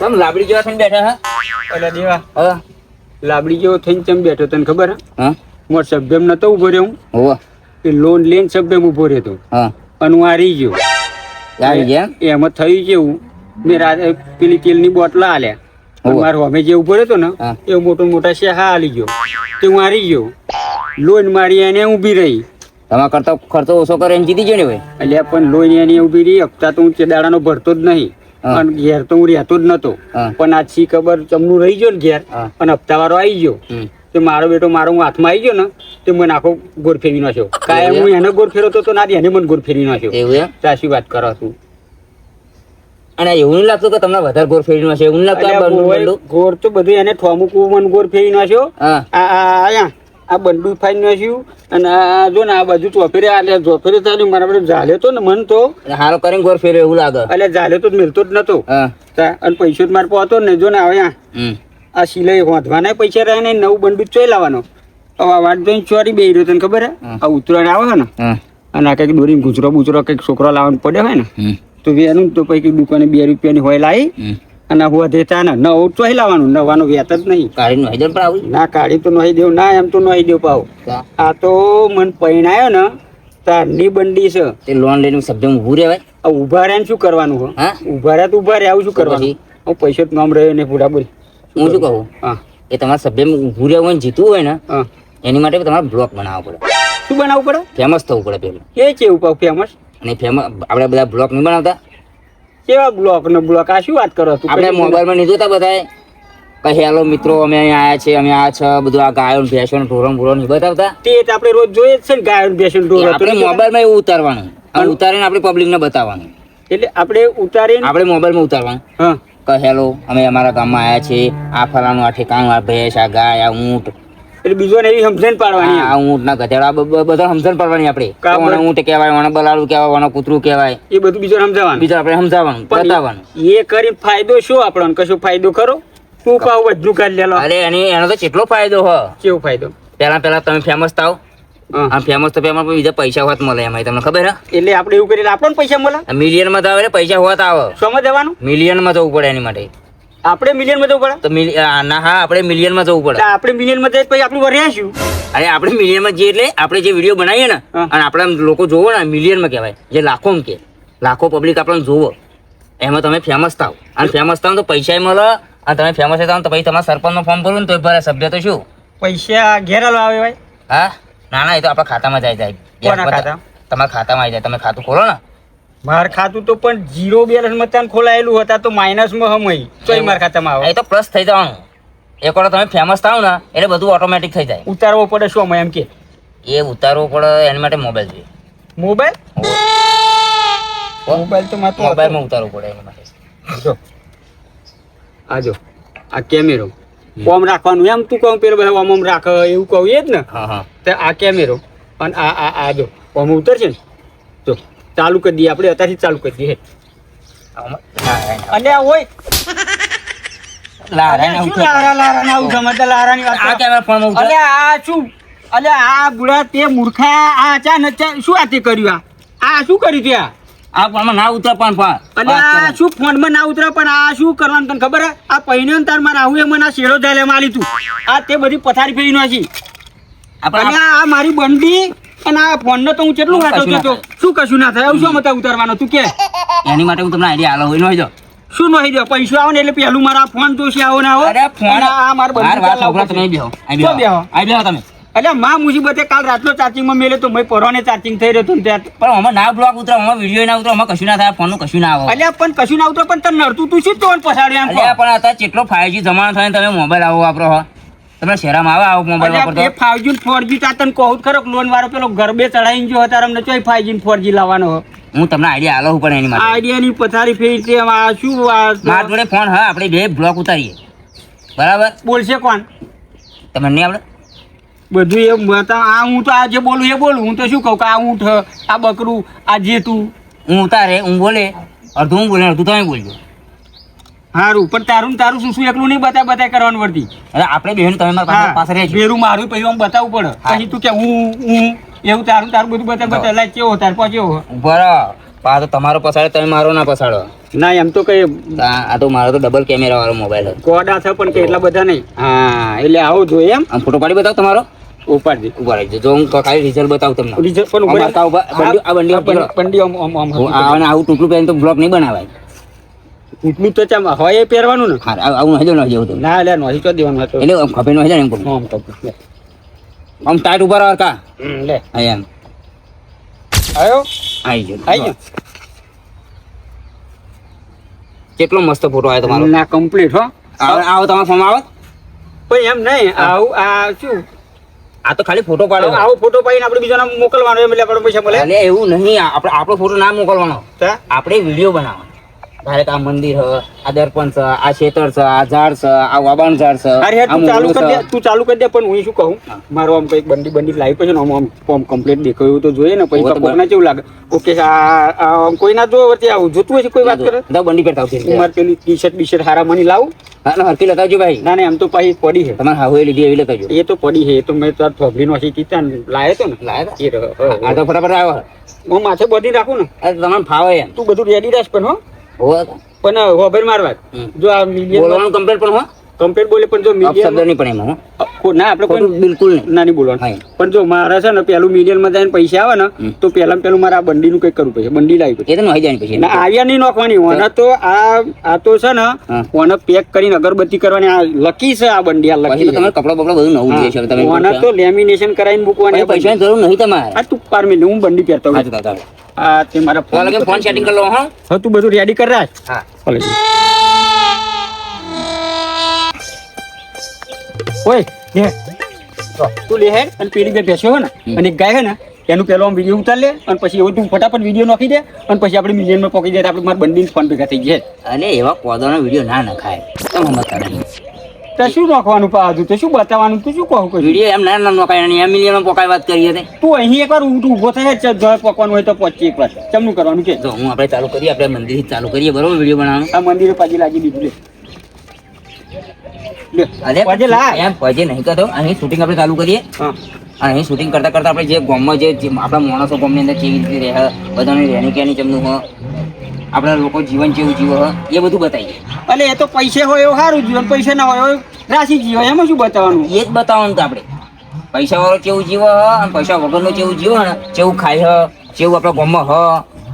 તમ લાબડી જેવા થઈને બેઠા એટલે દેવા. હા? લાબડી જેવો થઈને ચમ બેઠો તને ખબર હે? હા. મોર શબ્દમ નતો ઊભો રહ્યો હું. હોવા. એ લોન લઈને શબ્દમ ઊભો રહ્યો તો હા. અને હું હારી ગયો. હારી ગયા એમાં? થયું કેવું મેં રાતે પેલી તેલની બોટલ આલ્યા મારો અમે જે ઊભો રહ્યો ને હા. એ મોટો મોટા શેહા આલી ગયો. તે હું હારી ગયો. લોન મારી એને ઊભી રહી. તમારા કરતો ખર્ચો ઓછો કરે જીતી ગયો ને ભાઈ? એટલે પણ લોન એની ઊભી રહી. હપ્તા તો હું તે દાડાનો ભરતો જ નહીં. અને ઘેર તો હું રહેતો જ નતો. પણ આ છી ખબર ચમનું રહી ગયો ને ઘેર. અને હપ્તા વાળો આવી ગયો. તો મારો બેટો મારો હું હાથમાં આવી ગયો ને તે મને આખો ગોર ફેરવી નાખ્યો. કાંઈ હું એને ગોર ફેરવતો તો ના એને મને ગોર ફેરવી નાખ્યો. સાચી વાત કરો છું? અને એવું નહીં લાગતું કે તમને વધારે ગોર ફેરવી છે એવું લાગતું ગોળ- તો બધું એને ઠોમુકું મને ગોર ફેરવી નાખ્યો. આ આયા આ બંડુ ફાઈ છું અને આ જો ને આ બાજુ ચોફેરે આ ચોફેરે થયું મારા બધું ઝાલે તો ને મન તો. હાલ હારો કરીને ગોર ફેરવે એવું લાગે. એટલે ઝાલે તો મેળતો જ નતો. અને પૈસો જ મારે પહોંચતો ને જો ને આવ્યા હમ. આ સિલાઈ વાંધવાના પૈસા રહ્યા ને નવું બંડુ ચોઈ લાવવાનો. હવે વાત જોઈને ચોરી બે રહ્યો તને ખબર હે? આ ઉતરાયણ આવે ને? અને આ કંઈક દોરી ગુજરો બુજરો કંઈક છોકરો લાવવાનો પડ્યો હોય ને તો એનું તો પછી દુકાને બે રૂપિયાની હોય લાવી અને હું દેતા ને નવું ચોહી લાવવાનું નવાનું વેત જ નહીં. કાળી હજાર દેવ પાવ ના કાળી તો નહીં દેવું ના એમ તો નહીં દેવ પાવ આ તો મન પૈણાયો ને તારની બંડી છે. તે લોન લઈને શબ્દ ઊભું રહેવાય આ ઊભા રહે શું કરવાનું હા? ઊભા રહ્યા તો ઊભા રહ્યા આવું શું કરવાનું? હું પૈસો જ નામ રહ્યો ને પૂરા બોલ. હું શું કહું? હા. એ તમારા સભ્ય ઊભું રહેવું હોય ને જીતવું હોય ને એની માટે તમારે બ્લોક બનાવવો પડે. શું બનાવવું પડે? ફેમસ થવું પડે પેલું. એ કેવું પાવ ફેમસ અને ફેમસ આપણે બધા બ્લોક નહીં બનાવતા. કેવા બ્લોક ને બ્લોક આ શું વાત કરો તું આપણે મોબાઈલમાં નહીં તા બધાએ કે હેલો મિત્રો અમે અહીંયા આયા છે અમે આ છે બધું આ ગાયો ને ભેંસો ને ઢોરો ને ભૂરો નહીં બતાવતા? તે આપણે રોજ જોઈએ જ છે ને ગાયો ને ભેંસો ને ઢોરો. આપણે? મોબાઈલમાં એવું ઉતારવાનું. અને ઉતારીને આપણે પબ્લિકને બતાવવાનું. એટલે આપણે ઉતારીને આપણે મોબાઈલમાં ઉતારવાનું. હા. કે હેલો અમે અમારા ગામમાં આયા છે આ ફલાનું આ ઠેકાણું આ ભેંસ આ ગાય આ ઊંટ. એટલે બીજોને એવી સમજણ પાડવાની આ ઊંટ ના ગધેડા બધા સમજણ પાડવાની આપણે. કોણ ઊંટ કહેવાય કોણ બલાડું કહેવાય કોણ કૂતરું કહેવાય. એ બધું બીજો સમજાવવાનું. બીજો આપણે સમજાવવાનું બતાવવાનું. એ કરી ફાયદો શું આપણને? કશો ફાયદો ખરો? તું પાવ બધું કાઢી લેલો. અરે એની એનો તો કેટલો ફાયદો હ? કેવો ફાયદો? પહેલા પહેલા તમે ફેમસ થાવ આમ ફેમસ તો ફેમસ બીજા પૈસા હોત મળે એમાં તમને ખબર હે? એટલે આપણે એવું કરીએ આપણને પૈસા મળે? મિલિયનમાં તો આવે પૈસા હોત આવે. શોમાં જવાનું મિલિયનમાં જવું પડે એની માટે. આપણે મિલિયનમાં જવું પડે? તો ના હા આપણે મિલિયનમાં જવું પડે. આપણે મિલિયનમાં જઈએ પછી આપણું રહ્યા અરે આપણે મિલિયનમાં જઈએ એટલે આપણે જે વીડિયો બનાવીએ ને અને આપણે લોકો જોવો ને મિલિયનમાં કહેવાય જે લાખોમાં કે લાખો પબ્લિક આપણને જોવો. એમાં તમે ફેમસ થાવ. અને ફેમસ થાવ તો પૈસા મળે. અને તમે ફેમસ થાવ તો પછી તમારા સરપંચનું ફોર્મ ભરો ને તો ભરે સભ્ય તો શું? પૈસા ઘેર લો આવે ભાઈ. હા? ના ના એ તો આપણા ખાતામાં જાય જાય. તમારા ખાતામાં આવી જાય. તમે ખાતું ખોલો ને. માર ખાતું તો પણ જીરો બેલેન્સ મતાન ખોલાયેલું હતા. તો માઇનસમાં હમઈ. ચોઈ માર ખાતામાં આવે. એ તો પ્લસ થઈ જવાનું. એક વાર તમે ફેમસ થાવ ને એટલે બધું ઓટોમેટિક થઈ જાય. ઉતારવો પડે શું અમે એમ કે? એ ઉતારવું પડે એના માટે મોબાઈલ જોઈએ. મોબાઈલ મોબાઈલ તો માત્ર મોબાઈલમાં ઉતારવું પડે એના માટે. જો. આ જો. આ કેમેરો કોમ રાખવાનું એમ તું કહું પેલો ભાઈ ઓમ ઓમ રાખ એવું કહું. એ જ ને? હા હા. તો આ કેમેરો અને આ આ આ જો. ઓમ ઉતરશે ને? જો. ચાલુ કરી દઈએ. આપણે અત્યારથી ચાલુ કરી દઈએ. અને ના, શું લારા લારા ના આવું ગમે તે લારાની વાત આ કેમેરા ફોનમાં ઉતાર. અલે આ શું? અલે આ બુડા તે મૂર્ખા આ ચા- શું આ તે કર્યું આ? આ શું કર્યું ત્યાં આ? ફોનમાં ના ઉતાર પણ પણ. અલે શું ફોનમાં ના ઉતરે પણ આ શું કરવાનું તને ખબર હે? આ પહેણ્યો ને તાર મારા આવું એ મને આ શેરો ધાલે માલી તું. આ તે બધી પથારી ફેરી નાખી આ મારી બંડી અને આ ફોન તો હું કેટલું વાંચો તો? શું કશું ના થાય? શું મતા ઉતારવાનો? તું કે? એની માટે હું તમને આઈડિયા આલો હોય જો શું નહીં જો પૈસા આવે ને એટલે પેલું મારા ફોન જોશે આવો ને આવો. અરે ફોન આ માર બંધ વાત વાર તમે બેહો આઈ બેહો? આઈ બેહો? તમે. એટલે માં મુસીબતે કાલ રાતનો ચાર્જિંગમાં મેલે તો મેં પરવાને ચાર્જિંગ થઈ રહ્યો ત્યાં. પણ આમાં ના બ્લોક ઉતરો આમાં વીડિયો ના ઉતરો આમાં કશું ના થાય ફોનનું કશું ના આવે. એટલે પણ કશું ના ઉતરે પણ તને નડતું તું શું તો પછાડે એમ પણ અત્યારે કેટલો ફાઈવજી જમાનો થાય તમે મોબાઈલ આવો વાપરો હો. તમે શહેરમાં આવે આવો મોબાઈલ વાપરતો. એ ફાઈવજી ફોરજી તા તને કહું ખરો લોન વાળો પેલો ગરબે ચડાઈને જો હતા અમને ચોય ફાઈવજી ફોરજી લાવવાનો હો. હું તમને આઈડિયા આલો પણ એની માટે. આઈડિયાની પથારી ફેરી છે આ શું વાત મારા જોડે ફોન હા આપણે બે બ્લોક ઉતારીએ. બરાબર? બોલશે કોણ? તમને નહીં આવડે? બધું એ બતા આ હું તો આ જે બોલું એ બોલું. હું તો શું કહું કે આ ઊંઠ આ બકરું આ જેતું. હું ઉતારે હું બોલે અડધું હું બોલે અડધું તમે બોલજો. હારું પણ તારું ને તારું શું શું એકલું નહીં બતા બતા કરવાનું વર્તી અરે આપણે બેન તમે મારા પાસે- રહેજો બેરું મારું પછી આમ બતાવવું પડે. પછી તું કે હું હું એવું તારું તારું બધું બતા બતા લાય કેવો તાર ઊભા રહો. આ તો તમારો પસાડે તમે મારો ના પસાડો ના એમ તો કઈ આ તો મારો તો ડબલ કેમેરા વાળો મોબાઈલ હતો. કોડા છે પણ કે એટલા બધા નહીં. હા એટલે આવો જોઈએ એમ. ફોટો પાડી બતાવો તમારો? ઉપાડજી. ઉપાડી રહેજો જો હું ખાલી રિઝલ્ટ બતાવું તમને. રિઝલ્ટ પણ આ બંડી આ બંડી- બંડી આમ- આમ- આવું ટૂંકલું પહેરીને તો બ્લોક નહીં બનાવાય. એટલું તો ચમ હોય એ પહેરવાનું ને? હા આવું નહીં ન જેવું ના એટલે નોહી તો દેવાનું હતું એટલે આમ ખભે નહીં જાય એમ કહું. આમ તો આમ ટાઈટ ઊભા રહો કા લે. હા એમ. આવી ગયો. આવી ગયો? કેટલો મસ્ત ફોટો આવ્યો તમારો? ના કમ્પ્લીટ હો. આવો તમારો ફોર્મ આવે. પણ એમ નહીં આવું આ શું? આ તો ખાલી ફોટો પાડો આવો ફોટો પાડીને આપણે બીજાને મોકલવાનો એટલે આપણે પૈસા મળે. એટલે એવું નહીં આપણે આપણો ફોટો ના મોકલવાનો. આપણે વીડિયો બનાવવાનો. ડાયરેક્ટ આ મંદિર હ આ દર્પણ છે આ ખેતર છે આ ઝાડ છે આ વાબાણ ઝાડ છે અરે તું ચાલુ કરી દે તું ચાલુ કરી દે પણ હું શું કહું. મારો આમ કંઈક બંડી બંડી લાવી પછી આમ આમ આમ કમ્પ્લીટ દેખાયું તો જોઈએ ને પછી તો તો કોકને કેવું લાગે. ઓકે આ કોઈ ના જો વચ્ચે આવું જોતું હશે કોઈ વાત કરે? તો બંડી પહેરતા આવશે. મારે પેલી ટી શર્ટ બી શર્ટ હારા મની લાવું? હા ના, હરતી લગાવજો ભાઈ. ના ના એમ તો પછી પડી છે. તમારે હાવે લીધી એવી લગાવજો એ તો પડી છે એ તો મેં તાર થોભલી નો કીધા ને લાયો તો ને. લાયા. તા? આ તો ફટાફટ આવ્યો હું માથે બધી રાખું ને. તો તમને ફાવે એમ. તું બધું રેડી રાખ પણ હો. તો. પણ હોબર મારવા. જો આ બોલવાનું કમ્પ્લેટ પણ હો. કમ્પ્લીટ બોલે પણ જો મીડિયા નહીં પણ એમાં ના આપણે કોઈ બિલકુલ ના નહીં બોલવાનું. પણ જો મારે છે ને પેલું મિલિયનમાં જઈને પૈસા આવે ને તો પેલા પેલું મારે આ બંડીનું કંઈક કરવું પડશે. બંડી લાવી પડશે. એ તો પછી. ના આવ્યા નહીં નોખવાની. ઓને તો આ આ તો છે ને. ઓને પેક કરીને અગરબત્તી કરવાની. આ લકી છે આ બંડી આ લકી તમે કપડા બપડા બધું નવું જોઈએ છે તમે ઓને તો લેમિનેશન કરાવીને મૂકવાની. પૈસા જરૂર નહીં તમારે. આ તું પાર મિનિટ હું બંડી પહેરતો હા આ તે મારા ફોન સેટિંગ કરી લો હા? તું બધું રેડી કર રાખ. હા. ભલે. ઓય લે તું લે હેડ અને પેલી બે ભેંસો હોય ને. અને એક ગાય હે ને એનું પેલો આમ વીડિયો ઉતાર લે અને પછી એવું તું ફટાફટ વીડિયો નાખી દે અને પછી આપણે મિલિયનમાં પકડી જાય આપણે મારા બંડીને ફોન ભેગા થઈ જાય. અને એવા કોદાનો વીડિયો ના નખાય. તમે નહીં તો શું નાખવાનું પાછું તો શું બતાવવાનું? તું શું કહું વીડિયો એમ ના ના નખાય અને એમ મિલિયનમાં પોકાય વાત કરીએ તે. તું અહીં એકવાર ઊંટ ઊભો થાય છે જળ પકવાનું હોય તો પહોંચી એકવાર. ચમનું કરવાનું કે? જો હું આપણે ચાલુ કરીએ આપણે મંદિર ચાલુ કરીએ બરોબર વીડિયો બનાવવાનું? આ મંદિરે પાછી લાગી દીધું અરે પાછી લા એમ નહીં કરતો. અહીં શૂટિંગ આપણે ચાલુ કરીએ. અને અહીં શૂટિંગ કરતા કરતા આપણે જે ગામમાં જે આપણા માણસો ગામની અંદર કેવી રીતે રહે બધાની રહેણી કહેણી ચમનું હ આપણા લોકો જીવન જેવું જીવે હ એ બધું બતાવીએ. અલે એ તો પૈસે હોય એવું સારું જીવન પૈસા ના હોય રાશી જીવો એમાં શું બતાવવાનું? એ જ બતાવવાનું તો આપણે. પૈસા વાળો કેવું જીવો હ અને પૈસા વગરનો કેવું જીવે ને કેવું ખાય હ કેવું આપણા ગામમાં હ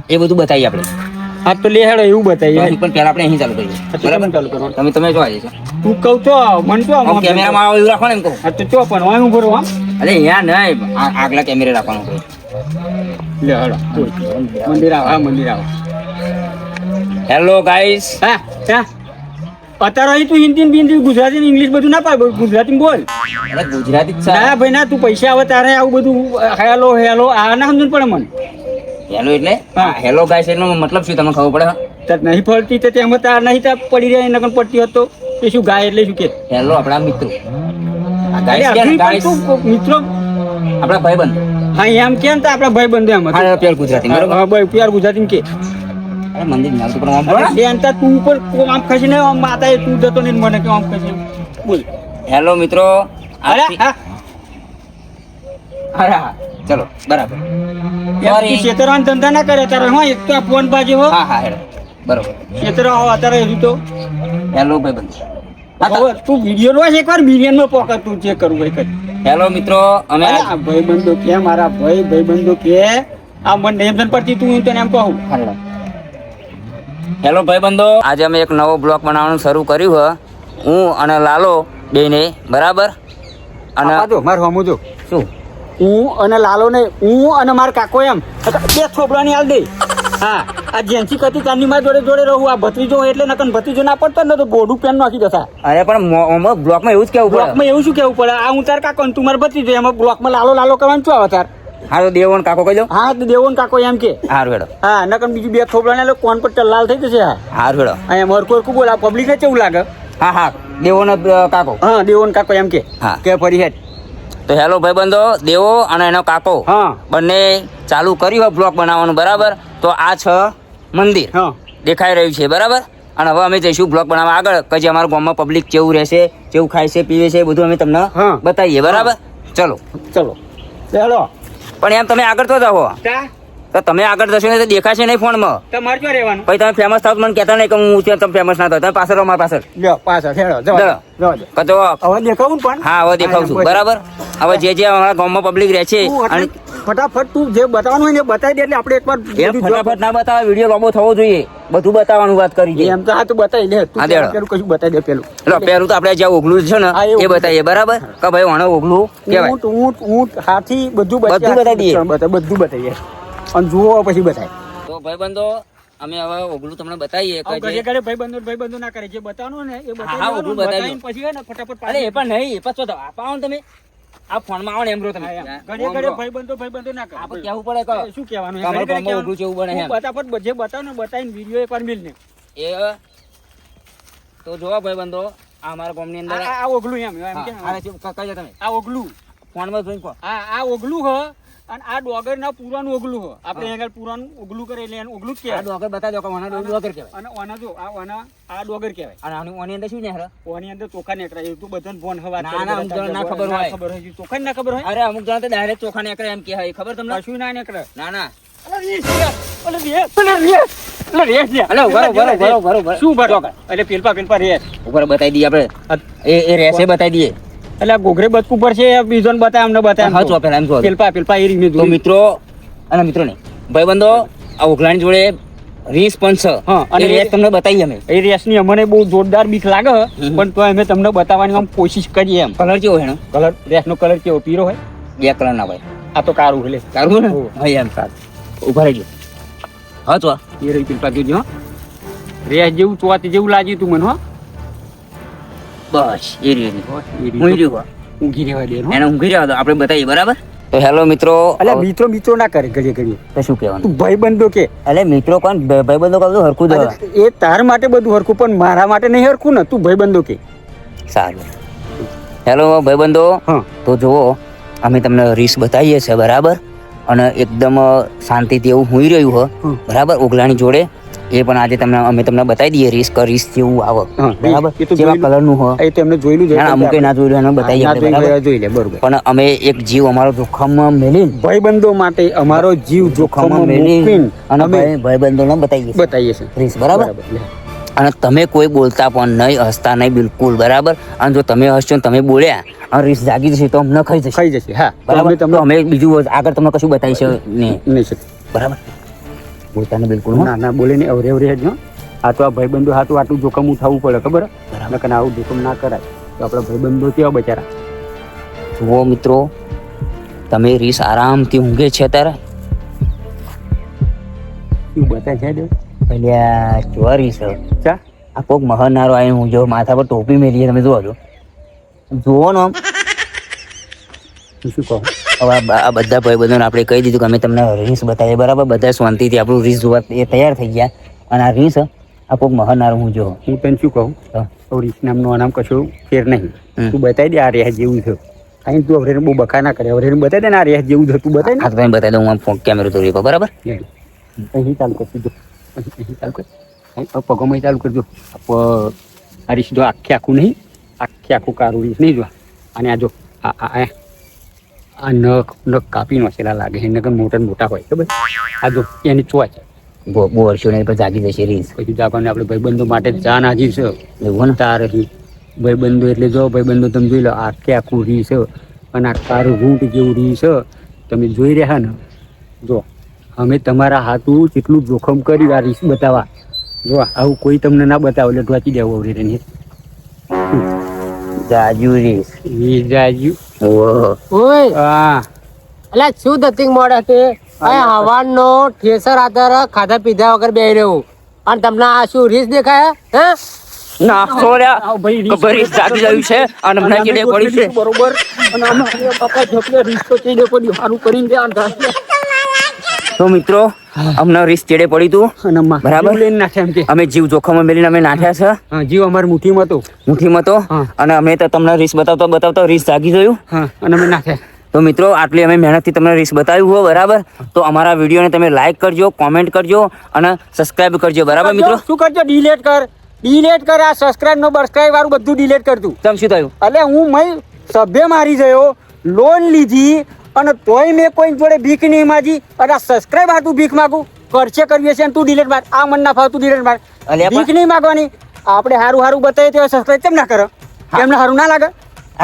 એ બધું બતાવીએ આપણે. હા તો લે હેડો એવું બતાવી પણ પહેલા આપણે અહીં ચાલુ કરીએ. બરાબર? ચાલુ કરો. તમે તમે જો આવી છો તું કહું તો મન તો આમ કેમેરામાં આવો એવું રાખો ને એમ કહું. હા તો ચો પણ હું રહો હા? અરે અહીંયા નહીં. આગલા કેમેરે રાખવાનું કહું લે હેડો મંદિર આવો. હા મંદિર આવો. હેલો ગાઈસ હા હા. અત્યારે તું હિન્દી બિંદી ગુજરાતી ને ઇંગ્લિશ બધું ના પાડ. ગુજરાતી બોલ. ગુજરાતી ના ભાઈ ના તું પૈસા આવે તારે આવું બધું હેલો હેલો આ ના સમજણ પડે મને. હેલો એટલે? હા. હેલો ગાઈસ એનો મતલબ શું? તમને ખબર પડે તાર નહીં ફરતી તો તેમ તાર નહીં તાર પડી રહ્યા એના પણ પડતી હતો એ શું ગાય એટલે શું કે? હેલો આપણા મિત્રો. તું મિત્રો? આપણા ભાઈબંધ. હા એમ કેમ તો આપણા ભાઈ બંધ એમ હા પ્યોર ગુજરાતી હા ભાઈ પ્યાર ગુજરાતી કે. અરે મંદિર નામ તો પણ આમ. બેન તાર તું ઉપર આમ ખસી ને આમ માતા તું જતો ને મને કે આમ ખસી બોલ. હેલો મિત્રો. અરે હા. અરે હા ચલો બરાબર. Sorry. ધંધા ના કરે તારે હા એક તો ફોન બાજુ હો. હા હા હેડ. બરોબર. છેતરો હો અત્યારે હજુ તો. હેલો ભાઈબંધ હા, હવે તું વીડિયો નો એકવાર મિલિયનમાં પોકર તું ચેક કરું ભાઈ કઈ હેલો મિત્રો અમે ભાઈ બંધો કે મારા ભાઈ ભાઈ બંધો કે આ મને ટેન્શન પડતી તું હું તને એમ કહું. હેલો. હેલો ભાઈબંધો. આજે અમે એક નવો બ્લોગ બનાવવાનું શરૂ કર્યું હ. હું અને લાલો બેને બરાબર? અને માર હમું જો. શું? હું અને લાલો ને હું અને માર કાકો એમ. બે છોકરાની હાલ દે. હા આ જેન્સી કતી તારની માં જોડે જોડે રહું આ ભત્રીજો એટલે નકન ભત્રીજો ના પડતો ને તો ગોડું પેન નાખી દેતા. અરે પણ બ્લોકમાં એવું જ કેવું પડે. બ્લોકમાં એવું શું કેવું પડે? આ હું તાર કાકો તું માર ભત્રીજો એમાં. બ્લોકમાં લાલો લાલો કરવાનું શું આવે તાર? હા તો દેવણ કાકો કહી દઉં. હા તો દેવો કાકો એમ કે. હાર વેડો હા નકન બીજું બે થોબડા ને કોણ પર લાલ થઈ જશે હા. હાર વેડો અહીંયા મરકો હરખું બોલા પબ્લિક ને કેવું લાગે? હા હા દેવો કાકો. હા દેવો કાકો એમ કે. હા. કે ફરી હેડ. તો હેલો ભાઈબંધો દેવો અને એનો કાકો. હા. બંને ચાલુ કર્યું હોય બ્લોગ બનાવવાનું બરાબર? તો આ છ મંદિર હા. દેખાઈ રહ્યું છે બરાબર? અને હવે અમે જઈશું બ્લોક બનાવવા આગળ કે જે અમારા ગામમાં પબ્લિક કેવું રહેશે કેવું ખાય છે પીવે છે બધું અમે તમને બતાવીએ બરાબર? ચલો. ચલો. ચાલો. પણ એમ તમે આગળ તો જાઓ. તા તમે આગળ જશો ને તો દેખાશે નહીં ફોનમાં. તમારે ક્યાં રહેવાનું? પછી તમે ફેમસ થાવ મને કહેતા નહીં કે હું ત્યાં તમે ફેમસ ના થાવ. તમે પાછળ રહો મારા પાછળ. લ્યો પાછા હેડો જવા દો, ચાલો. જવા દો. કતો હવે દેખાવું પણ? હા હવે દેખાવું છું. બરાબર? હવે જે જે અમારા ગામમાં પબ્લિક રહે છે અને ફટાફટ તું જે બતાવવાનું હોય ને એ બતાવી દે એટલે આપણે એકવાર ફટાફટ ના બતાવે વીડિયો લાંબો થવો જોઈએ. બધું બતાવવાનું વાત કરી છે એમ તો હા તું બતાવી દે. હા, દેડો. પેલું કશું બતાવી દે પેલું. એટલે પેલું તો આપણે જે ઓગલું છે ને એ બતાવીએ બરાબર? કે ભાઈ વણો ઓગલું કહેવાય. ઊંટ ઊંટ ઊંટ હાથી બધું બધું બતાવી દઈએ. બધું બતાવીએ. અને જુઓ પછી બતાય તો ભાઈબંધો અમે હવે ઓગલું તમને બતાવીએ ઘરે ઘરે ભાઈબંધો ભાઈબંધો ના કરે જે બતાવવાનું ને એ હા, બતાવી પછી ને ફટાફટ અરે એ પણ નહીં એ પાછો તો આપા તમે આ ફોનમાં આવો ને એમ. રહો તમે ઘરે ઘરે ભાઈબંધો ભાઈબંધો ના કરે. આપણે કેવું પડે કે શું કહેવાનું તમારું ઘરે ગામમાં છે એવું બને ફટાફટ જે બતાવો ને બતાવીને વીડિયો એકવાર મિલ ને એ તો જોવા ભાઈબંધો આ અમારા ગામની અંદર આ આ ઓગલું એમ એમ કે તમે. આ ઓગલું. ફોનમાં જોઈ કો આ આ ઓગલું હ. અને આ ડોગર ના પુરાનું ઓગલું હ. આપણે આગળ પુરાનું ઓગલું કરે એટલે એનું ઓગલું કહેવાય. ડોગર બતાવી કે ઓના ડોગર કહેવાય. અને ઓના જો આ ઓના આ ડોગર કહેવાય. અને આની ઓની અંદર શું ને ઓની અંદર ચોખા નીકળે એ તો બધાને ફોન હવા ના, ના, અમુક ના ખબર હોય. ખબર હોય. ચોખા ના ખબર હોય? અરે અમુક જણા તો ડાયરેક્ટ ચોખા નીકળે એમ કે ખબર તમને? શું ના નીકળે ના ના. અલે રેસ રેસ. રેસ. રહો. શું ભરો એટલે પેલપા પેલપા રે. ઉપર બતાવી દઈએ આપણે. એ એ રહેશે બતાવી દઈએ. એટલે આ ઘોઘરે બચકું પડશે બીજોને બતાય અમને બતાય હા પેલા એમ પેલપા પેલપા એ રીતની તો મિત્રો અને મિત્રો ને ભાઈબંધો આ ઓગલાની જોડે રેસ પણ છે હા, અને રેસ એ- તમને બતાવી અમે. એ રેસની અમને બહુ જોરદાર બીક લાગે પણ તો અમે તમને બતાવવાની આમ કોશિશ કરીએ એમ. કલર કેવો હેનો કલર રેસનો કલર કેવો? પીરો હોય? બે કલર ના ભાઈ આ તો કારું એટલે કારું ને? હા એમ સારું. ઊભા રહેજો. હા તો એ રહી પેલપા જોજો. રેસ જેવું ચોવાતી જેવું લાગ્યું તું મને હો. બસ એ રહ્યું હું રહ્યું ઊંઘી રહેવા દે એને ઊંઘી રહ્યા દો. આપણે બતાવીએ બરાબર? તો હેલો મિત્રો. અલે મિત્રો મિત્રો ના કરે ઘડીએ ઘડીએ. તો શું કહેવાનું? તું ભાઈ બંધો કે? એટલે મિત્રો કોણ? ભાઈ- ભાઈબંધો કહું હરખું જ એ તાર માટે બધું હરખું પણ મારા માટે નહીં હરખું ને? તું ભાઈ બંધો કે? સારું. હેલો ભાઈબંધો. તો જુઓ અમે તમને રીસ બતાવીએ છીએ બરાબર? અને એકદમ શાંતિથી એવું હુઈ રહ્યું હ. બરાબર? ઓગલાની જોડે. એ પણ આજે તમને અમે તમને બતાવી દઈએ રીસ રિસ્ક રીસ જેવું આવે બરાબર? કલર કલરનું હોય. એ તો એમને જોયેલું છે ના ના, અમુકે ના જોયેલું એને બતાવીએ આપણે, જોઈ બરાબર? જોઈ લે બરોબર. પણ અમે એક જીવ અમારો જોખમમાં મેલી ભાઈબંધો માટે અમારો જીવ જોખમમાં મેલી અને અમે ભાઈબંધોને બતાવીએ બતાવીએ છીએ. રીસ બરાબર? અને તમે કોઈ બોલતા પણ નહીં હસતા નહીં બિલકુલ બરાબર? અને જો તમે હસશો ને તમે બોલ્યા અને રીસ જાગી જશે તો અમને ખાઈ જશે. ખાઈ જશે હા. બરાબર? તમે તમને અમે બીજું આગળ તમને કશું બતાવીશું નહીં નહીં. બરાબર? બોલતા નહીં બિલકુલ. ના ના બોલે ને અવરે અવરે જ આ તો આ ભાઈબંધો હાથું આટલું જોખમ ઉઠાવવું પડે ખબર? બરાબર. આવું જોખમ ના કરાય. તો આપણા ભાઈબંધો કેવા બચારા? જુઓ મિત્રો તમે રીસ આરામથી ઊંઘે છે તારે શું બતા છે દેવ પેલા ચોરી છે ચા? આ કોક મહાનારો આવીને હું જો માથા પર ટોપી મેલીએ તમે જોવો છો જુઓ ને આમ. હું શું કહું? હવે આ બધા ભાઈ બધા ભાઈબંધોને આપણે કહી દીધું કે અમે તમને રીસ બતાવીએ બરાબર? બધા શાંતિથી આપણું રીસ જોવા એ તૈયાર થઈ ગયા. અને આ રીસ આ કોક મહાનાર હું જો હું તને શું કહું. રીસ નામનું નામ કશું ફેર નહીં. તું બતાવી દે આ રહ્યા જેવું છે. અહીં તું હવે બહુ બકા ના કરે. હવે બતાવી દે ને આ રહ્યા જેવું છે. તું બતાવી ને તો તમે બતાવી દઉં હું ફોન કેમેરો તો રહ્યો બરાબર? અહીં ચાલુ કર સીધો અહીં ચાલુ કર. પગોમાં ચાલુ કરજો આ આ રીસ જો આખે આખું નહીં આખે આખું કારું રીસ. નહીં જો અને આ જો આ આ આ નખ નખ કાપી નોચેલા લાગે છે. નખ મોટા મોટા હોય ખબર? આ જો એની ચોચ બહુ ને પછી જાગી જશે રીસ પછી જાપાને આપણે ભાઈબંધો માટે જાન હાજીર છે. એવું ને? તાર ભાઈબંધો એટલે જો ભાઈબંધો તમે જોઈ લો આખે આખું રી છે. અને આ કારું રૂંટ જેવું રી છે. તમે જોઈ રહ્યા ને? જો અમે તમારા હાથું કેટલું જોખમ કર્યું આ રીસ બતાવવા. જો આવું કોઈ તમને ના બતાવે એટલે ઢોચી દેવું આવડી ને જાજુ રીસ એ જાજ્યું ઓહો ઓય. હા. અલા શું ધતિંગ મોડે છે? આ હવાનો ઠેસર આધાર ખાધા પીધા વગર બેહી રહ્યું. અને તમને આ શું રીસ દેખાય હે? ના સોર્યા. રીસ જાગી ગયું છે અને અને કેડે પડી છે. બરોબર. અને અમે પપ્પા ઢોકલે રીસ તો ચીડે પડી સારું કરીને દે અને ઢાંકી. તો મિત્રો અમને રીસ ચેડે પડી તું. બરાબર. લઈને નાખ્યા એમ કે. અમે જીવ જોખમમાં મેલીને અમે નાખ્યા છે. જીવ અમારી મુઠ્ઠીમાં હતો. મુઠ્ઠીમાં હતો. અને અમે તો તમને રીસ બતાવતો બતાવતો રીસ જાગી ગયું અને અમે નાખ્યા. તો મિત્રો આટલી અમે મહેનતથી તમને રીસ બતાવ્યું હોય બરાબર? તો અમારા વિડીયોને તમે લાઈક કરજો કોમેન્ટ કરજો અને સબસ્ક્રાઇબ કરજો બરાબર મિત્રો? શું કરજો? ડિલેટ કર. ડિલેટ કર. આ સબસ્ક્રાઇબ નો બસક્રાઇબ વાળું બધું ડિલેટ કરતું તમ શું થયું? એટલે હું મય સભ્ય મારી ગયો લોન લીધી અને તોય મેં કોઈ જોડે ભીખ નહીં માગી. અને સબસ્ક્રાઇબ હાટું ભીખ માગું. કરશે કરીએ છે તું ડિલેટ માર. આ મન ના ફાવતું ડિલેટ માર. ભીખ નહીં માગવાની. આપણે હારું હારું બતાવીએ તો સબસ્ક્રાઇબ કેમ ના કરો? એમને હારું ના લાગે?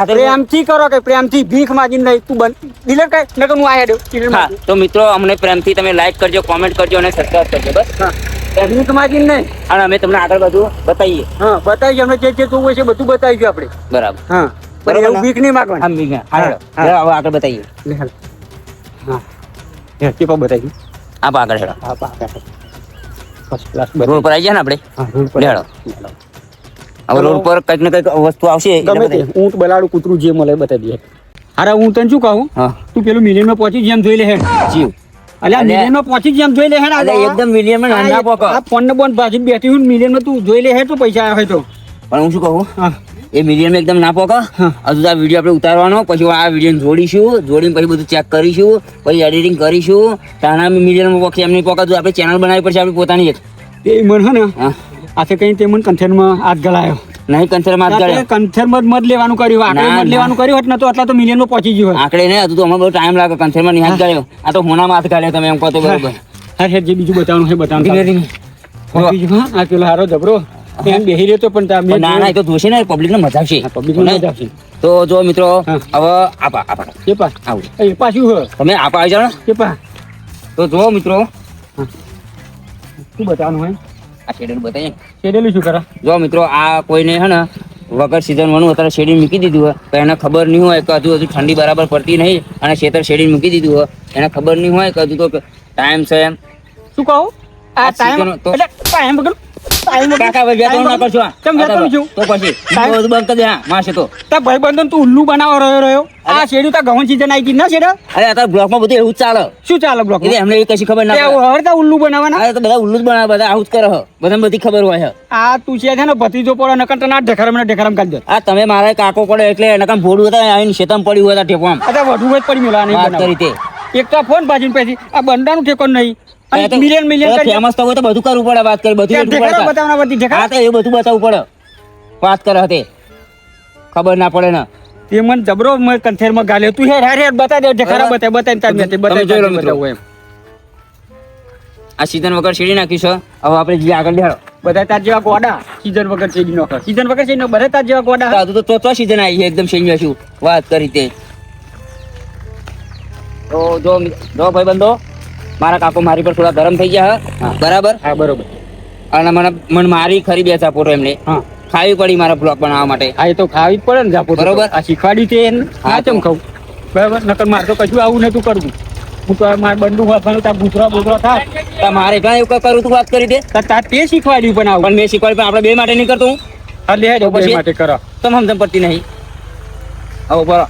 પ્રેમથી કરો કે પ્રેમથી ભીખ માગી નહીં. તું બન ડિલેટ કર. નકર હું આયા દઉં હા તો મિત્રો અમને પ્રેમથી તમે લાઈક કરજો કોમેન્ટ કરજો અને સબસ્ક્રાઈબ કરજો બસ. હા. ભીખ માગી નહીં. અને અમે તમને આગળ બધું બતાવીએ. હા બતાવીએ. અમને જે જે જોવું હોય છે બધું બતાવીશું આપણે. બરાબર. હા. પણ એવું ને? નહીં માગવાની. હા મીગા હા હા, હા. હેડો. હવે આગળ બતાવીએ. લે હાલ. હા. હે કે પા બતાવી આપ આગળ હેડો. હા પા ફર્સ્ટ ક્લાસ રોડ પર આવી જાય ને આપણે. હા રોડ પર. લેડો. હવે રોડ પર કંઈક ને કંઈક વસ્તુ આવશે એટલે ગમે તે બતાવીએ. ઊંટ બલાડું કૂતરું જે મળે બતાવી દે અરે હું તને શું કહું? તું પેલું મિલિયનમાં પહોંચી જેમ જોઈ લે હે. જીવ. અલ્યા મિલિયનમાં પહોંચી જેમ જોઈ લે હે ને એકદમ મિલિયનમાં નાના પોકો. આ ફોન ને બોન પાછી બેઠી હું મિલિયનમાં તું જોઈ લે હે તો પૈસા આવે તો. પણ હું શું કહું? હા. એ મીડિયમ એકદમ ના પોકો. હજુ આ વીડિયો આપણે ઉતારવાનો. પછી આ વીડિયો જોડીશું. જોડીને પછી બધું ચેક કરીશું. પછી એડિટિંગ કરીશું. તાણા મીડિયમ પોકે એમની પોકા જો આપણે ચેનલ બનાવી પડશે આપણી પોતાની એક. એ મન હે ને? આથી કઈ તે મન કંઠેરમાં હાથ ગલાયો નહીં હાથ ગાળ્યો. કંઠેરમાં જ મત લેવાનું કર્યું. આકડે ના, મત લેવાનું કર્યું હોત ને તો આટલા તો મિલિયનમાં પહોંચી ગયું. આંકડે નહીં હતું તો અમારે બહુ ટાઈમ લાગે. કંસરમાં નહીં હાથ ગાળ્યો. આ તો હોનામાં હાથ ગાળ્યો તમે એમ કહો તો બરાબર. હા જે બીજું બતાવવાનું છે બતાવવાનું આ પેલો હારો જબરો. એમ બેહી રહ્યો તો પણ તા ના ના એ તો જોશે ને પબ્લિક ને મજા આવશે. હા, ને મજા આવશે. તો જો મિત્રો હવે આપા આપા કે પા આવું. એ પાછું હે. તમે આપા આવી જાઓ ને. પા. તો જો મિત્રો શું બતાવવાનું હોય? આ શેડેલું બતાવીએ. શેડેલું શું કરે? જો મિત્રો આ કોઈને હે ને વગર સિઝન વનું અત્યારે શેડિંગ મૂકી દીધું હોય તો એને ખબર નહીં હોય કે હજુ હજુ ઠંડી બરાબર પડતી નહીં અને ખેતર શેડિંગ મૂકી દીધું હોય એને ખબર નહીં હોય કે હજુ તો ટાઈમ છે એમ. શું કહું? આ આ ટાઈમ એટલે ટાઈમ વગર ટાઈમ કાકા ભાઈ વેતન ના કરશો કેમ વેતન છું? તો પછી બધું બંધ કરી દે હા માસે તો. તા ભાઈબંધો તું ઉલ્લુ બનાવો રહ્યો રહ્યો? આ શેડ્યું તા ગવન સીઝન આવી ગઈ ના શેડા અરે બ્લોકમાં બધું એવું ચાલે. શું ચાલે બ્લોક એટલે એમને એ કશી ખબર ના પડે. હવે તા ઉલ્લુ બનાવવાના? અરે તો બધા ઉલ્લુ જ બનાવે બધા આવું જ કરે. બધાને બધી ખબર હોય. આ તું છે ને ભત્રીજો પડે નકર તને આ ઢેખરમ ને ઢેખરમ કાઢી દે. આ તમે મારા કાકો પડે એટલે એના કામ ભોડું હતા આવીને શેતામ પડ્યું હતા ટેપો આમ અચ્છા જ પડી મેલા નહીં વાત કરી તે. એક તો ફોન બાજુ પછી આ બંડાનું ઠેકોન નહીં. મિલિયન મિલિયન ફેમસ તો હોય તો બધું કરવું પડે વાત કરી બધું બતાવવાના બધી ઠેકા તો એ બધું બતાવવું પડે. વાત કરે હતી. ખબર ના પડે ને. એ મને જબરો મેં કંઠેરમાં ગાલ્યો. તું હેર હેર બતાવી દે બરાબર. બતા બતાય તાર મેં બતાવી જોઈ લો મિત્રો. એમ આ સીઝન વગર છેડી નાખીશું હવે આપણે જે આગળ લેડો બધા તાર જેવા ગોડા. સીઝન વગર છેડી નો સીઝન વગર છેડી નો બધા તાર જેવા ગોડા. તો તો તો સીઝન આવી છે એકદમ છેડી છું વાત કરી તે. તો જો જો ભાઈ બંધો મારા કાકો મારી પર થોડા ગરમ થઈ ગયા હા. બરાબર? હા બરોબર. અને મને મને મારી ખરી બે સાપોટો એમને. હા. ખાવી પડી મારા બ્લોગ બનાવવા માટે. હા એ તો ખાવી જ પડે ને સાપોટો બરોબર. આ શીખવાડી છે એને? હા ચમ ખાવું. બરાબર? નકર મારે તો કશું આવું નતું કરવું. હું તો મારે બંદૂક વાપરવાનું ત્યાં ગુજરા બુજરા થાય. તો મારે કાંઈ એવું કરું તું વાત કરી દે. તો તાર તે શીખવાડ્યું પણ આવું. પણ મેં શીખવાડ્યું પણ આપણે બે માટે નહીં કરતો હું. હા લે જો પછી? માટે કરો. તમામ સમજણ પડતી નહીં. હવે બરો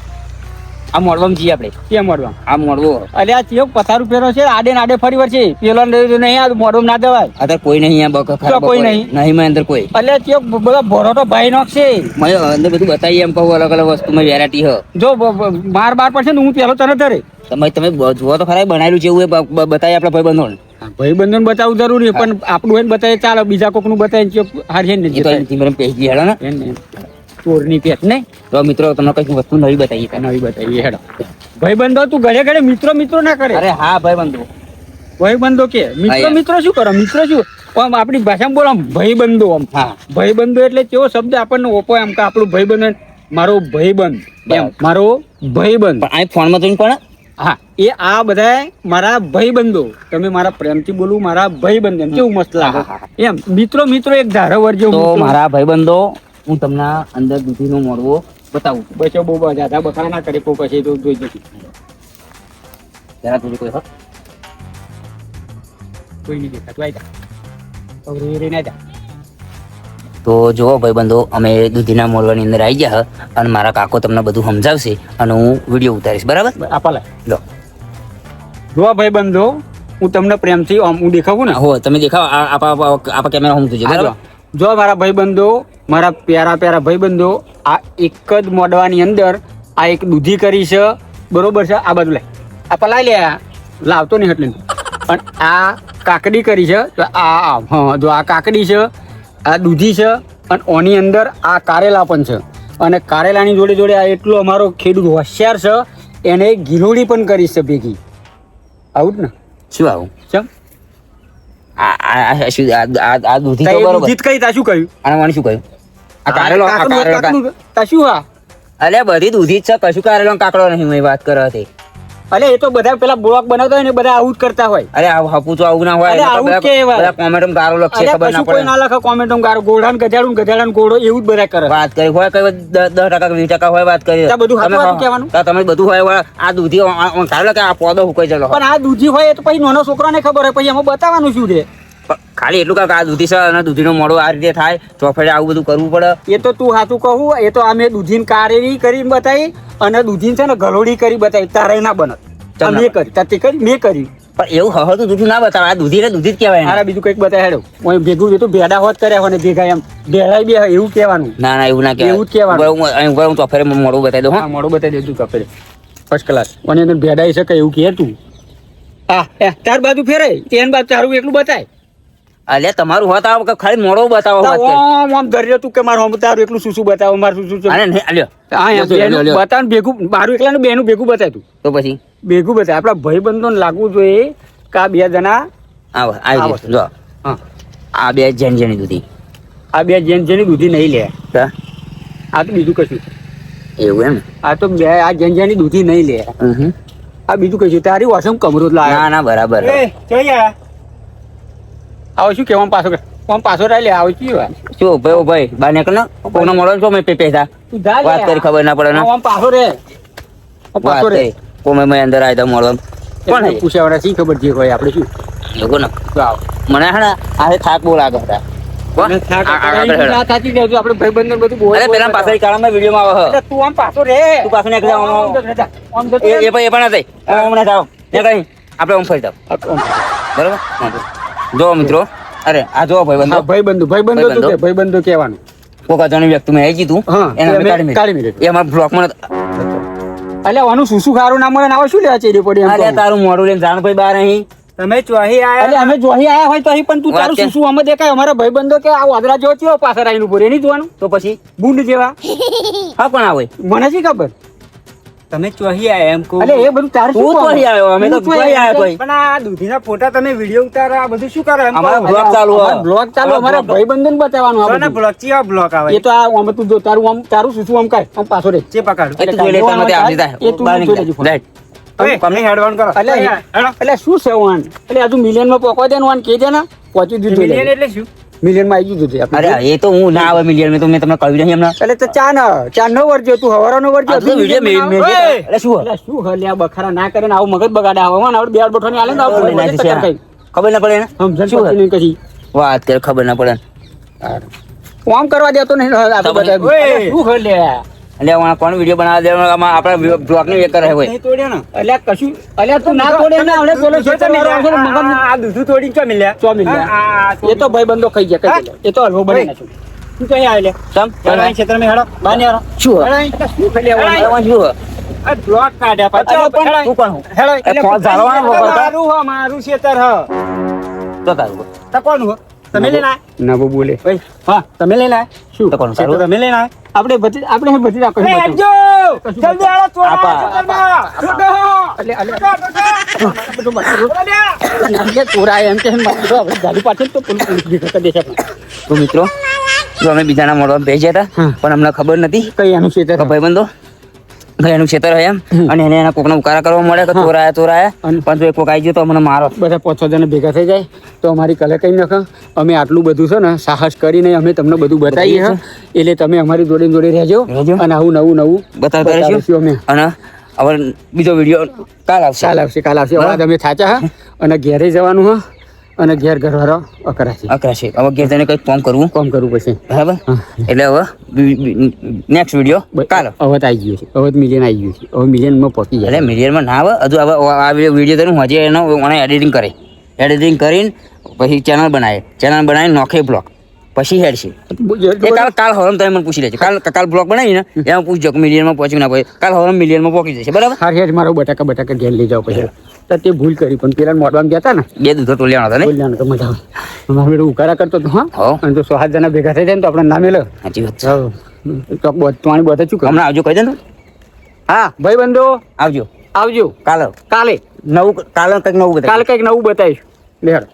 આ મોડવામ જઈએ આપણે. કેમ મળવા આ મોડવો. અરે આ ચેક પથાર ઉપેરો છે આડે આડે ફરી વળશે. છે પેલો નહીં આ મોડવામ ના દેવાય અત્યારે કોઈ નહીં આ બક કોઈ. નહીં? નહીં મેં અંદર કોઈ. એટલે ચેક બધા ભરો તો ભાઈ નોખશે મેં અંદર બધું બતાવીએ એમ કહું અલગ અલગ વસ્તુમાં વેરાયટી હ. જો બ- બ- માર બાર પડશે ને હું પેલો તને ધરે. તમે તમે જુઓ તો ખરા બનાવેલું છે એવું એ બ- બ- આપણા ભાઈ બંધો ભાઈ બંધન બતાવવું જરૂરી પણ આપણું એને બતાવે ચાલો બીજા કોકનું બતાવે ચિયો હારશે ને અહીંથી હેડો ને. ચોરની પેટ નહીં? તો મિત્રો તમને કઈ વસ્તુ નવી બતાવીએ નવી બતાવી હેડો. ભાઈ બંધો તું ઘરે ઘરે મિત્રો મિત્રો ના કરે? અરે હા ભાઈ બંધો ભાઈ બંધો કે મિત્રો મિત્રો શું કરો? મિત્રો શું? આમ આપણી ભાષામાં બોલો આમ ભાઈ બંધો આમ. હા. ભાઈ બંધો એટલે કેવો શબ્દ આપણને ઓપો એમ કે આપણું ભાઈ બંધ મારો ભાઈ બંધ એમ. મારો ભાઈ બંધ પણ આ ફોનમાં જોઈને પણ હા એ આ બધા મારા ભાઈ બંધો તમે મારા પ્રેમથી બોલું મારા ભાઈ બંધ એમ. કેવું મસ્ત લાગે? એમ મિત્રો મિત્રો એક ધારો વર્જો મારા ભાઈ બંધો હું તમને અંદર દૂધીનો મોડવો બતાવું બચો બહુ બધા બકરા ના કરે કોઈ પછી તો જોઈ જશે. જરા થોડી કોઈ હક. કોઈ નહીં દેખાતું આવી જા ના જા તો જુઓ ભાઈબંધો અમે દૂધીના મોરવાની અંદર આવી ગયા અને મારા કાકો તમને બધું સમજાવશે અને હું વીડિયો ઉતારીશ. બરાબર? આપલે લો. જો ભાઈ બંધો હું તમને પ્રેમથી હું દેખાવું ને. હો તમે દેખાવ. આપા આપા આપા કેમેરા હું જોજો જો મારા ભાઈબંધો મારા પ્યારા પ્યારા ભાઈબંધો આ એક જ મોડવાની અંદર આ એક દૂધી કરી છે. બરોબર છે? આ બાજુ લે. આ પલાઈ લે. લાવતો નહીં એટલે. પણ આ કાકડી કરી છે. તો આ આ, હા જો આ કાકડી છે આ દૂધી છે અને ઓની અંદર આ કારેલા પણ છે. અને કારેલાની જોડે જોડે આ એટલો અમારો ખેડૂત હોશિયાર છે એને ગીલોડી પણ કરીશ છે ભેગી. આવું જ ને? શું આવું? ચમ. આ શું આ દૂધી તો બરોબર. કઈ તા શું કહ્યું? અને મને શું કહ્યું? આ કારેલો આ કારેલો કા- કાકડું- તા શું હા? અલ્યા બધી દૂધી જ છે કશું કારેલો કાકડો નહીં મેં વાત કરો હતી. એ તો બધા પેલા બ્લોક બનાવતા હોય ને બધા આવું જ કરતા હોય. અરે આ હપુચો આવું ના હોય તો આવું બધા- બધા કોમેન્ટમાં ગારો લખશે ખબર ના કશું કોઈ ના લખે કોમેન્ટ ગારો ગોઢાન ગજાડું ગજાડન ગોળો એવું જ બધા કરે. વાત કરી હોય કઈ ટકા વીસ ટકા હોય વાત કરી. બધું કહેવાનું? તમે બધું હોય આ દૂધી આ- આ- કે આ પોદો હુકાઈ જલો. પણ આ દૂધી હોય તો પછી નાનો છોકરાને ખબર હોય પછી એમાં બતાવવાનું શું છે? ખાલી એટલું કાંઈક આ દૂધી છે અને દૂધીનો મોડો આ રીતે થાય ચોફેડે આવું બધું કરવું પડે. એ તો તું સાચું કહું એ તો અમે દૂધીને કારેરી કરી બતાવી અને દૂધીને છે ને ગલોડી કરી બતાવી તારે ના બનત મેં કરી તાર તે કરી મેં કરી. પણ એવું હહતું દૂધ ના બતાવે આ દૂધી દૂધી જ કહેવાય. મારા બીજું કંઈક બતાવી હેડો. હું ભેગું તો ભેડા હોત કર્યા હોય ભેગા એમ ભેળાઈ બે એવું કહેવાનું. ના ના એવું ના કહેવાય. એવું જ કહેવાનું. હું હું ચોફેરે મોડું બતાવી દઉં હા. મોડું બતાવી તો કપડે ફર્સ્ટ ક્લાસ અને અંદર ભેડાઈ શકે એવું કે તું? હા. તાર બાજુ ફેરાય તેન બાજુ તારું એટલું બતાય. અલ્યા તમારું હોત આ કે ખાલી મોડો બતાવો વાત ઓમ ઓમ ધર્યો તું કે મારું તારું એકલું શું બતાવો મારું શું અરે નહીં, અલ્યો. હા બતાવ ભેગું મારું એકલા ને બેનું ભેગું બતાય તું. તો પછી? ભેગું બતાય. આપણા ભાઈબંધોને લાગવું જોઈએ કે આ બે જણા આવો આવો. જો. હા. આ બે જેન જેની દૂધી. આ બે જેન જેની દૂધી નહીં લે. આ તો બીજું કશું. એવું એમ? આ તો બે આ જેન જેની દૂધી નહીં લે. આ બીજું કશું. તારી વાસમ કમરો જ ના ના બરાબર. આવો શું કેવા પાછો આમ પાછો રાઈ લે આવો શું વાત શું ઓ ભાઈ બા નીકળ કોનો મળો છો મેં પેપેસા તું વાત કરી ખબર ના પડે આમ પાછો રે પાછો રે કોમે મેં અંદર આવ્યા મળો કોણ પૂછ્યા શી ખબર જે હોય આપણે શું એવું ને આવો. મને હે ને આ થાક બહુ લાગે હતા આપડે પણ પણ ઓમ ફરી જાઓ બરોબર જો મિત્રો અરે આ જો ભાઈ હા, બંધો ભાઈબંધો ભાઈબંધો તું. કે ભાઈબંધો કહેવાનું. કોકા જણી વ્યક્તિ મેં હા, એને અમે કાઢી. મેલી. એ મારા બ્લોકમાં અલ્યા વાનું શું શું ખારું નામ મળે આવ શું લેવા ચેડી પડી એમ અરે તારું મોડું લઈને જાણ ભાઈ બહાર અહીં. તમે ચોહી આયા એટલે અમે જોહી આયા હોય તો અહીં પણ તું તારું શું શું? અમે દેખાય અમારા ભાઈબંધો કે આ વાદળા જેવો ચેવો પાછળ આવીને ઊભો રે નહીં જોવાનું? તો પછી બુંડ જેવા? હા પણ આવે મને શી ખબર? તમે ચોહી આયા એમ કહું. એટલે એ બધું તારે શું અહીં આવ્યો અમે તો ચોહી આવ્યા કોઈ. પણ આ દૂધીના ફોટા તમે વીડિયો ઉતારો આ બધું શું કરો એમ અમારો બ્લોગ ચાલુ અમારા હોય. બ્લોગ ચાલુ અમારા ભાઈબંધન બતાવવાનું આ કોના બધું. બ્લોગ આ બ્લોગ આવે? એ તો આ આમ તું જો તારું આમ તારું શું શું આમ કાય આમ પાછો રે. ચે પકડ. એ તું લે તમે આવી જાય. એ તું એટલે એટલે શું છે વાન એટલે હજુ મિલિયનમાં પોકવા દે ને વાન કે દે ને પહોંચી દીધું મિલિયન એટલે શું? મિલિયનમાં આવી છે અરે એ તો હું ના આવે મિલિયન મેં તો મેં તમને કહ્યું નહીં હમણાં. એટલે તો ચા ના ચા નો વરજો તું હવારો નો વરજો તું વિડિયો મેં મેં એટલે શું? એટલે શું હલ્યા બખારા ના કરે ને આવું મગજ બગાડે. આવો ને આપણે બે આડ બઠોની આલે ને આવું ખબર ના છે. ખબર ના પડે ને? સમજણ શું? નહીં કશી. વાત કરે ખબર ના પડે આમ કરવા દેતો નહીં આ તો બધા શું હલ્યા? એટલે આમાં કોણ વીડિયો બનાવવા દે આમાં આપણા બ્લોગ ને એક કરે હોય. તોડ્યો ને. અલ્યા કશું અલ્યા તું ના તોડે ને આપણે બોલો છો તમે આ- દૂધું તોડીને ચો મિલ્યા? ચો મિલ્યા. એ તો ભાઈ બંધો ખાઈ ગયા એ તો હલવો બની નાખ્યો. તું કઈ આવે લે? સમ હેડો ક્ષેત્ર મે હેડો. બાને હેડો. શું? અરે શું લેવાનું? આમાં શું આ બ્લોક કાઢ્યા પાછો. પણ તું કોણ હેડો. એટલે ફોન ઝાલવાનો આ મારું છે તર હ. તો તારું તો કોણ હો? તમે લઈને ના બો બોલે. ભાઈ હા તમે લઈને આયા? શું? તો કોણ સારું તમે લઈને આયા? આપણે બધી આપણે બધી રાખો એ જો જલ્દી હાલો, તો આપા. મિત્રો જો અમે બીજાના મોડવા ભેજ્યા હતા પણ અમને ખબર નથી. કઈ એનું છે તો ભાઈબંધો ભાઈ એનું ખેતર હોય એમ. અને એને એના કોકના ઉકારા કરવા મળે કે ચોરાયા ચોરાયા. અને- જો એક કોક આવી ગયો તો અમને મારો. બધા પાંચ જણ ભેગા થઈ જાય તો અમારી કલે કઈ નખ. અમે આટલું બધું છે ને સાહસ કરીને અમે તમને બધું બતાવીએ હા. એટલે તમે અમારી જોડે જોડે રહેજો. અને આવું નવું નવું બતાવતા રહીશું. અમે. અને હવે બીજો વીડિયો કાલ આવશે. કાલ આવશે કાલ આવશે. અમે થાચા હા. અને ઘેરે જવાનું હા. અને ઘેર ઘરવાળો અકરાશે અકરાશે હવે ઘેર જઈને કંઈક ફોન કરવું? કોમ કરવું પછી બરાબર? એટલે હવે નેક્સ્ટ વીડિયો કાલ હવે તો આવી ગયો છે. હવે મિલિયન આવી ગયું છે. હવે મિલિયનમાં પહોંચી જાય એટલે મિલિયનમાં ના આવે. હજુ હવે આ વીડિયો તને હજી એનો મને એડિટિંગ કરે એડિટિંગ કરીને પછી ચેનલ બનાવે ચેનલ બનાવીને નોખે બ્લોગ પછી હેડ છે. એ કાલ કાલ હવમ તમે મને પૂછી લેજો. કાલ કાલ બ્લોક બનાવી ને એમાં પૂછજો કે મિલિયનમાં પહોંચ્યું ના પહોંચ્યું. કાલ હવમ મિલિયનમાં પહોંચી જશે. બરાબર? હા હેડ મારો બટાકા બટાકા ઘેર લઈ જાઓ પછી. તો તે ભૂલ કરી પણ પેલા મોડવામાં ગયા હતા ને. બે દૂધો ટોલિયાનો હતા ને બોલ્યા તો મજા આવે. મારા બેટો ઉકારા કરતો હતો હા. અને તો સો સાત જણા ભેગા થઈ જાય ને તો આપણે નામે લો સાચી વાત. તો પાણી બધા શું હમણાં આવજો કહી દે ને. હા. ભાઈ બંધો આવજો. આવજો. કાલે. કાલે. નવું કાલે કંઈક નવું બતાવીશ. કાલે કંઈક નવું બતાવીશ. લેડ